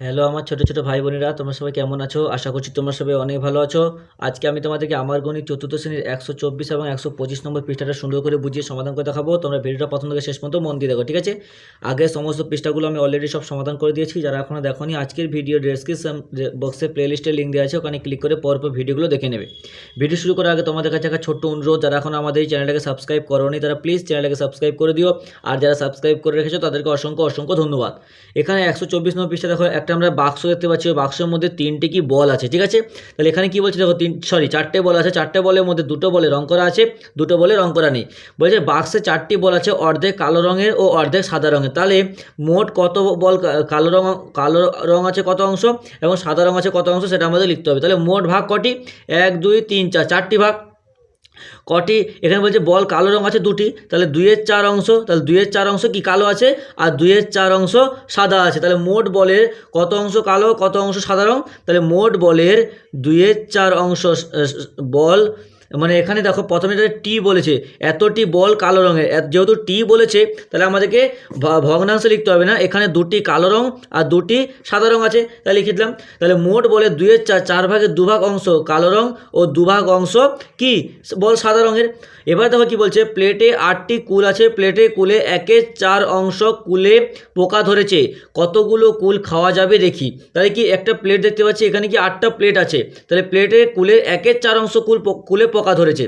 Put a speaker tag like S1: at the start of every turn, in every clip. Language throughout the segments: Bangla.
S1: হ্যালো আমার ছোট ছোট ভাই বোনেরা, তোমরা সবাই কেমন আছো? আশা করছি তোমরা সবাই অনেক ভালো আছো। আজকে আমি তোমাদেরকে আমার গণিত চতুর্থ শ্রেণির একশো চব্বিশ এবং একশো পঁচিশ নম্বর পৃষ্ঠাটা সুন্দর করে বুঝিয়ে সমাধান করে দেখাবো। তোমরা ভিডিওটা প্রথম থেকে শেষ পর্যন্ত মন দিয়ে দেখো, ঠিক আছে? আগে সমস্ত পৃষ্ঠাগুলো আমি অলরেডি সব সমাধান করে দিয়েছি। যারা এখনও দেখোনি, আজকের ভিডিও ডেসক্রিপশন বক্সে প্লেলিস্টের লিঙ্ক দেওয়া আছে, ওখানে ক্লিক করে পরপর ভিডিওগুলো দেখে নেবে। ভিডিও শুরু করার আগে তোমাদের কাছে একটা ছোট্ট অনুরোধ, যারা এখন আমাদের এই চ্যানেলটাকে সাবস্ক্রাইব করোনি, তারা প্লিজ চ্যানেলটাকে সাবস্ক্রাইব করে দিও। আর যারা সাবস্ক্রাইব করে রেখেছো, তাদেরকে অসংখ্য অসংখ্য ধন্যবাদ। এখানে একশো চব্বিশ নম্বর পৃষ্ঠা দেখো একটা আমরা বাক্স দেখতে পাচ্ছি। ওই বাক্সের মধ্যে তিনটে কি বল আছে, ঠিক আছে? তাহলে এখানে কি বলছে দেখো, তিন সরি চারটে বল আছে। চারটে বলের মধ্যে দুটো বলে রং করা আছে, দুটো বলে রং করা নেই। বলছে বাক্সে চারটি বল আছে, অর্ধেক কালো রঙের ও অর্ধেক সাদা রঙের। তাহলে মোট কত বল কালো রং কালো রং আছে কত অংশ? এবং সাদা রং আছে কত অংশ? সেটা আমাদের লিখতে হবে। তাহলে মোট ভাগ কটি? এক, দুই, তিন, চার, চারটি ভাগ। কটি? এখানে বলছে বল কালো রং আছে দুটি, তাহলে দুইয়ের চার অংশ, তাহলে দুইয়ের চার অংশ কি কালো আছে? আর দুইয়ের চার অংশ সাদা আছে, তাহলে মোট বলের কত অংশ কালো, কত অংশ সাদা রং তাহলে মোট বলের দুইয়ের চার অংশ বল মানে এখানে দেখো প্রথমে টি বলেছে এতটি বল কালো রঙের যেহেতু টি বলেছে, তাহলে আমাদেরকে ভগ্নাংশ লিখতে হবে না। এখানে দুটি কালো রং আর দুটি সাদা রং আছে। তাহলে লিখে দিলাম। তাহলে মোট বলে দুইয়ের চার চার ভাগের দুভাগ অংশ কালো রং ও দুভাগ অংশ কি? বল সাদা রঙের। এবার দেখো কি বলছে, প্লেটে আটটি কুল আছে। প্লেটে কুলে একের চার অংশ কুলে পোকা ধরেছে। কতগুলো কুল খাওয়া যাবে দেখি। তাহলে কি একটা প্লেট দেখতে পাচ্ছি? এখানে কি আটটা প্লেট আছে? তাহলে প্লেটে কুলে একের চার অংশ কুল কুলে পোকা ধরেছে।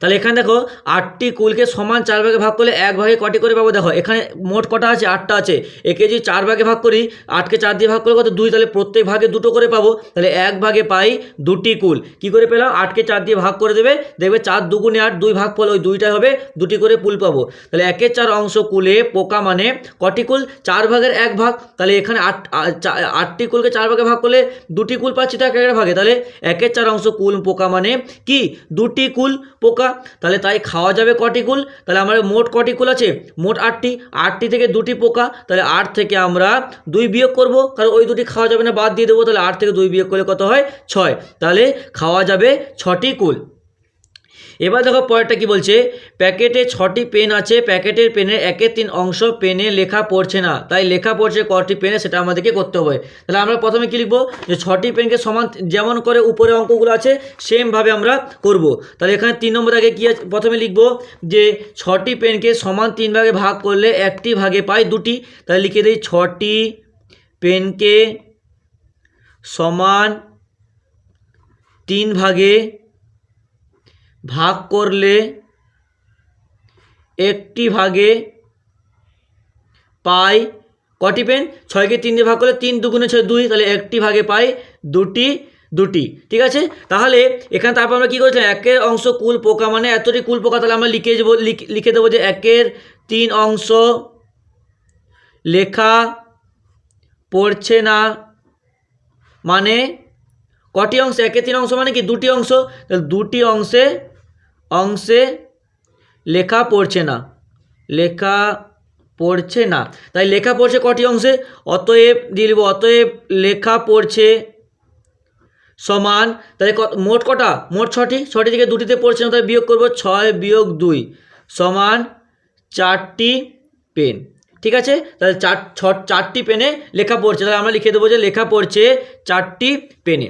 S1: তাহলে এখানে দেখো আটটি কুলকে সমান চার ভাগে ভাগ করলে এক ভাগে কটি করে পাবো? দেখো, এখানে মোট কটা আছে? আটটা আছে। একে যদি চার ভাগে ভাগ করি, আটকে চার দিয়ে ভাগ করলে কত? দুই। তাহলে প্রত্যেক ভাগে দুটো করে পাবো। তাহলে এক ভাগে পাই দুটি কুল। কি করে পেলাম? আটকে চার দিয়ে ভাগ করে দেবে। দেখবে চার দুগুণে আট, দুই ভাগ ফলে ওই দুইটাই হবে, দুটি করে কুল পাবো। তাহলে একের চার অংশ কুলে পোকা মানে কটি কুল? চার ভাগের এক ভাগ। তাহলে এখানে আট আটটি কুলকে চার ভাগে ভাগ করলে দুটি কুল পাচ্ছি তো এক একের ভাগে। তাহলে একের চার অংশ কুল পোকা মানে কি? দুটি কুল পোকা, তাহলে তাই খাওয়া যাবে কটি কুল? তাহলে আমার মোট কটি কুল আছে? মোট আটটি। আটটি থেকে দুটি পোকা, তাহলে আট থেকে আমরা দুই বিয়োগ করব। কারণ ওই দুটি খাওয়া যাবে না, বাদ দিয়ে দেবো, তাহলে আট থেকে দুই বিয়োগ করলে কত হয়? ছয়। তাহলে খাওয়া যাবে ছটি কুল। এবার দেখো পরেরটা কি বলছে? প্যাকেটে ছটি পেন আছে, প্যাকেটের পেনের একের তিন অংশ পেনে লেখা পড়ছে না। তাই লেখা পড়ছে কটি পেনে, সেটা আমাদেরকে করতে হবে। তাহলে আমরা প্রথমে কী লিখব? যে ছটি পেনকে সমান, যেমন করে উপরে অঙ্কগুলো আছে, সেমভাবে আমরা করব। তাহলে এখানে তিন নম্বর আগে কী আছে? প্রথমে লিখব যে ছটি পেনকে সমান তিন ভাগে ভাগ করলে একটি ভাগে পাই দুটি। তাহলে লিখে দিই ছটি পেনকে সমান তিন ভাগে ভাগ করলে একটি ভাগে পাই কটি পেন? ছয়কে তিন দিয়ে ভাগ করলে তিন দুগুণে ছয় দুই, তাহলে একটি ভাগে পাই দুটি দুটি, ঠিক আছে? তাহলে এখানে তারপর আমরা কী করেছিলাম? একের অংশ কুল পোকা মানে এতটি কুল পোকা, তাহলে আমরা লিখে দেবো লিখ- দেবো যে একের তিন অংশ লেখা পড়ছে না মানে কটি অংশ? একে তিন অংশ মানে কি? দুটি অংশ। দুটি অংশে অংশে লেখা পড়ছে না। লেখা পড়ছে না। তাই লেখা পড়ছে কটি অংশে? অতএব দিয়ে লিখব, অতএব লেখা পড়ছে সমান, তাহলে মোট কটা? মোট ছটি? ছটি থেকে দুটিতে পড়ছে না তাই বিয়োগ করব ছয় বিয়োগ দুই সমান চারটি পেন। ঠিক আছে? তাহলে চার, ছ, চারটি পেনে লেখা পড়ছে। তাহলে আমরা লিখে দেবো যে লেখা পড়ছে চারটি পেনে।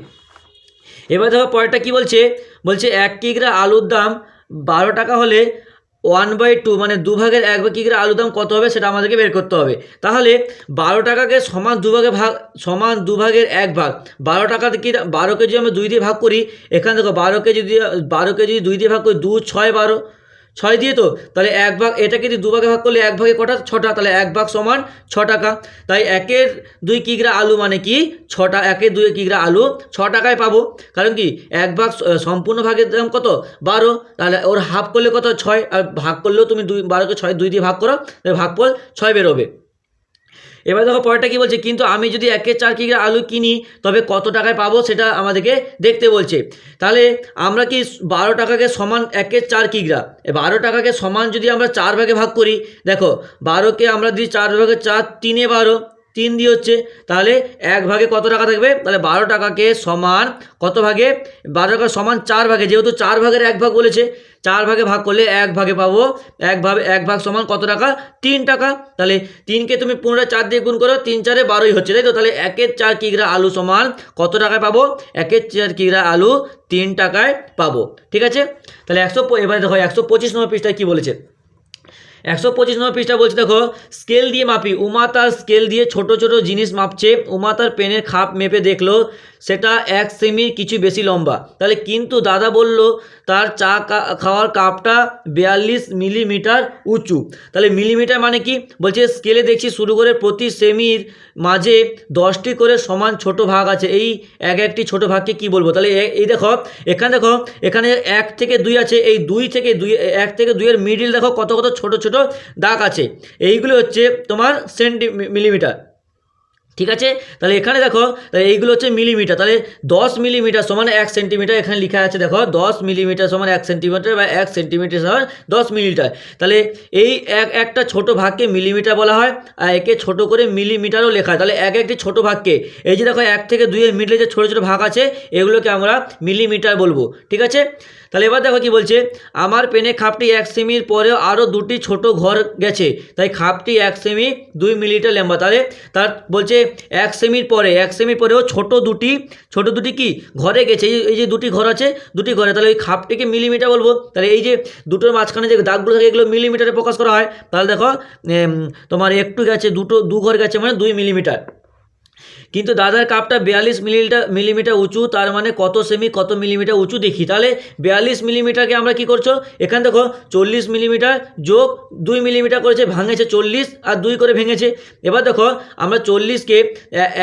S1: এবার দেখো পরেরটা কি বলছে? বলছে এক কিগ্রা আলুর দাম বারো টাকা হলে ওয়ান বাই টু মানে দুভাগের এক এক করে আলুর দাম কত হবে সেটা আমাদেরকে বের করতে হবে। তাহলে বারো টাকাকে সমান দুভাগে ভাগ, সমান দুভাগের এক ভাগ। বারো টাকা কি, বারো কেজি আমরা দুই দিয়ে ভাগ করি। এখানে দেখো বারো কেজি দিয়ে, বারো কেজি দুই দিয়ে ভাগ করি, দু, ছয়, বারো। ছয় দিয়ে তো? তাহলে এক ভাগ, এটাকে যদি দুভাগে ভাগ করলে এক ভাগে কটা? ছটা। তাহলে এক ভাগ সমান ছ টাকা। তাই একের দুই কিগ্রা আলু মানে কি? ছটা একের দুই কিগ্রা আলু ছ টাকায় পাবো। কারণ কি? এক ভাগ সম্পূর্ণ ভাগের দাম কত? বারো। তাহলে ওর হাফ করলে কত? ছয়। আর ভাগ করলেও তুমি দুই, বারোকে ছয়, দুই দিয়ে ভাগ করো। তাহলে ভাগফল ছয় বেরোবে। এবার দেখো পরেরটা কি বলছে? কিন্তু আমি যদি একের চার কিগ্রা আলু কিনি, তবে কত টাকায় পাবো সেটা আমাদেরকে দেখতে বলছে। তাহলে আমরা কি বারো টাকাকে সমান একের চার কিগ্রা? বারো টাকাকে সমান যদি আমরা চার ভাগে ভাগ করি, দেখো, বারোকে আমরা দিই চার ভাগে চার, তিনে বারো। তিন দিয়ে হচ্ছে, তাহলে এক ভাগে কত টাকা থাকবে? তাহলে বারো টাকাকে সমান কত ভাগে? বারো টাকা সমান চার ভাগে, যেহেতু চার ভাগের এক ভাগ বলেছে, চার ভাগে ভাগ করলে এক ভাগে পাবো। এক ভাবে এক ভাগ সমান কত টাকা? তিন টাকা। তাহলে তিনকে তুমি পুনরায় চার দিয়ে গুণ করো, তিন চারে বারোই হচ্ছে, তাই তো? তাহলে একের চার কিগ্রা আলু সমান কত টাকায় পাবো? একের চার কিগ্রা আলু তিন টাকায় পাবো। ঠিক আছে? তাহলে একশো এবারে দেখো একশো পঁচিশ নম্বর পৃষ্ঠায় কী বলেছে? একশো পঁচিশ নম্বর পৃষ্ঠা বলছে, দেখো স্কেল দিয়ে মাপি। উমা তার স্কেল দিয়ে ছোট ছোট জিনিস মাপছে। উমা তার পেনের খাপ মেপে দেখল, সেটা এক সেমির কিছু বেশি লম্বা। তাহলে কিন্তু দাদা বলল, তার চা খাওয়ার কাপটা বিয়াল্লিশ মিলিমিটার উঁচু। তাহলে মিলিমিটার মানে কি? বলছে স্কেলে দেখছি শুরু করে প্রতি সেমির মাঝে দশটি করে সমান ছোট ভাগ আছে। এই এক একটি ছোট ভাগকে কি বলব? তাহলে এই দেখো, এখানে দেখো, এখানে এক থেকে দুই আছে। এই দুই থেকে দুই, এক থেকে দুইয়ের মিডিল দেখো কত কত ছোট ছোট দাগ আছে। এইগুলো হচ্ছে তোমার সেন্টি মিলিমিটার। ঠিক আছে? তাহলে এখানে দেখো, তাহলে এইগুলো হচ্ছে মিলিমিটার। তাহলে দশ মিলিমিটার সমান এক সেন্টিমিটার এখানে লেখা আছে, দেখো, দশ মিলিমিটার সমান এক সেন্টিমিটার বা এক সেন্টিমিটার সমান দশ মিলিমিটার। তাহলে এই এক একটা ছোট ভাগকে মিলিমিটার বলা হয়, আর একে ছোট করে মিলিমিটারও লেখা তাহলে এক একটি ছোট ভাগকে, এই যে দেখো, এক থেকে দুইয়ের মিডলে যে ছোটো ছোটো ভাগ আছে, এগুলোকে আমরা মিলিমিটার বলব। ঠিক আছে? তাহলে এবার দেখো কি বলছে, আমার পেনে খাপটি এক সেমির পরেও আরও দুটি ছোট ঘর গেছে, তাই খাপটি এক সেমি দুই মিলিমিটার লম্বা। তাহলে তার বলছে এক সেমির পরে, এক সেমির পরেও ছোট দুটি ছোট দুটি কি ঘরে গেছে, এই যে দুটি ঘর আছে, দুটি ঘরে, তাহলে ওই খাপটিকে মিলিমিটার বলব। তাহলে এই যে দুটোর মাঝখানে যে দাগগুলো থাকে, এগুলো মিলিমিটারে প্রকাশ করা হয়। তাহলে দেখো তোমার একটু গেছে, দুটো, দু ঘর গেছে মানে দুই মিলিমিটার। কিন্তু দাদার কাপটা বিয়াল্লিশ মিলিমিটার মিলিমিটার উঁচু, তার মানে কত সেমি কত মিলিমিটার উঁচু দেখি। তাহলে বিয়াল্লিশ মিলিমিটারকে আমরা কি করছ? এখানে দেখো, চল্লিশ মিলিমিটার যোগ দুই মিলিমিটার করেছে, ভাঙেছে চল্লিশ আর দুই করে ভেঙেছে। এবার দেখো, আমরা চল্লিশকে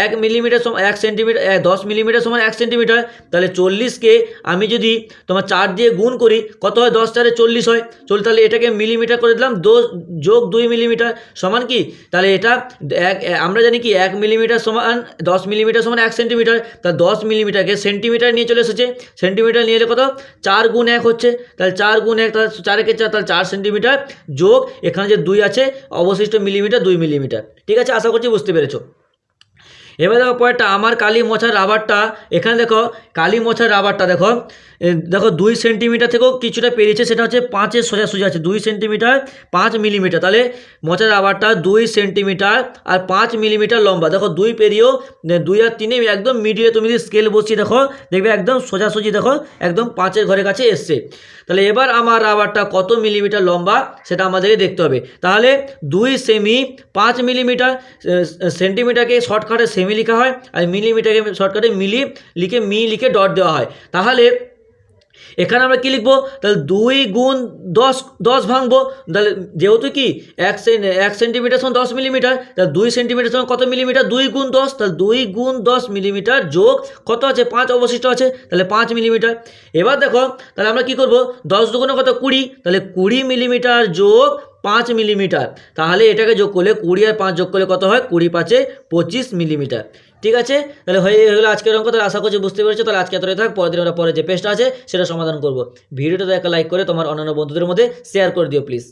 S1: এক মিলিমিটার সমান এক সেন্টিমিটার দশ মিলিমিটার সমান এক সেন্টিমিটার, তাহলে চল্লিশকে আমি যদি তোমার চার দিয়ে গুণ করি, কত হয়? দশ চারে চল্লিশ হয়। চল, তাহলে এটাকে মিলিমিটার করে দিলাম দোষ যোগ দুই মিলিমিটার সমান কি? তাহলে এটা এক আমরা জানি কি, এক মিলিমিটার সমান দশ মিলিমিটার সমান এক সেন্টিমিটার তাহলে দশ মিলিমিটারকে সেন্টিমিটার নিয়ে চলে এসেছে। সেন্টিমিটার নিয়ে এলে কত? চার গুণ এক হচ্ছে। তাহলে চার গুণ এক, তাহলে চারকে চার, তাহলে চার সেন্টিমিটার যোগ, এখানে যে দুই আছে, অবশিষ্ট মিলিমিটার দুই মিলিমিটার। ঠিক আছে? আশা করছি বুঝতে পেরেছ। এবার দেখো পরেরটা, আমার কালী মোছার রাবারটা, এখানে দেখো, কালী মোছার রাবারটা দেখো। দেখো দুই সেন্টিমিটার থেকেও কিছুটা পেরিয়েছে, সেটা হচ্ছে পাঁচের সোজা সোজা আছে। দুই সেন্টিমিটার পাঁচ মিলিমিটার তাহলে মোছার রাবারটা দুই সেন্টিমিটার আর পাঁচ মিলিমিটার লম্বা। দেখো দুই পেরিয়েও দুই আর তিনে একদম মিডিয়ে তুমি যদি স্কেল বসিয়ে দেখো, দেখবে একদম সোজাসুজি দেখো, একদম পাঁচের ঘরের কাছে এসছে। তাহলে এবার আমার রাবারটা কত মিলিমিটার লম্বা, সেটা আমাদেরকে দেখতে হবে। তাহলে দুই সেমি পাঁচ মিলিমিটার সেন্টিমিটারকে শর্টকাটে সেমি লেখা হয়, আর মিলিমিটারকে শর্টকাটে মিলি লিখে মি লিখে ডট দেওয়া হয়। তাহলে এখানে আমরা কী লিখব? তাহলে দুই গুণ দশ দশ ভাঙবো। তাহলে যেহেতু কি, এক এক সেন্টিমিটার সমান দশ মিলিমিটার, তাহলে দুই সেন্টিমিটার সমান কত মিলিমিটার? দুই গুণ দশ, তাহলে দুই গুণ দশ মিলিমিটার যোগ কত আছে? পাঁচ অবশিষ্ট আছে। তাহলে পাঁচ মিলিমিটার। এবার দেখো, তাহলে আমরা কি করব? দশ দুগুণে কত? কুড়ি। তাহলে কুড়ি মিলিমিটার যোগ পাঁচ মিলিমিটার। তাহলে এটাকে যোগ করলে কুড়ি আর পাঁচ যোগ করলে কত হয়? কুড়ি পাঁচে পঁচিশ মিলিমিটার। ঠিক আছে? তাহলে হয়ে গেলো আজকের অঙ্ক, তাহলে আশা করছি বুঝতে পেরেছ। তাহলে আজকে এতটাই থাক, পরের দিন পরে যে পেজটা আছে, সেটা সমাধান করব। ভিডিওটা একটা লাইক করে তোমার অন্যান্য বন্ধুদের মধ্যে শেয়ার করে দিও প্লিজ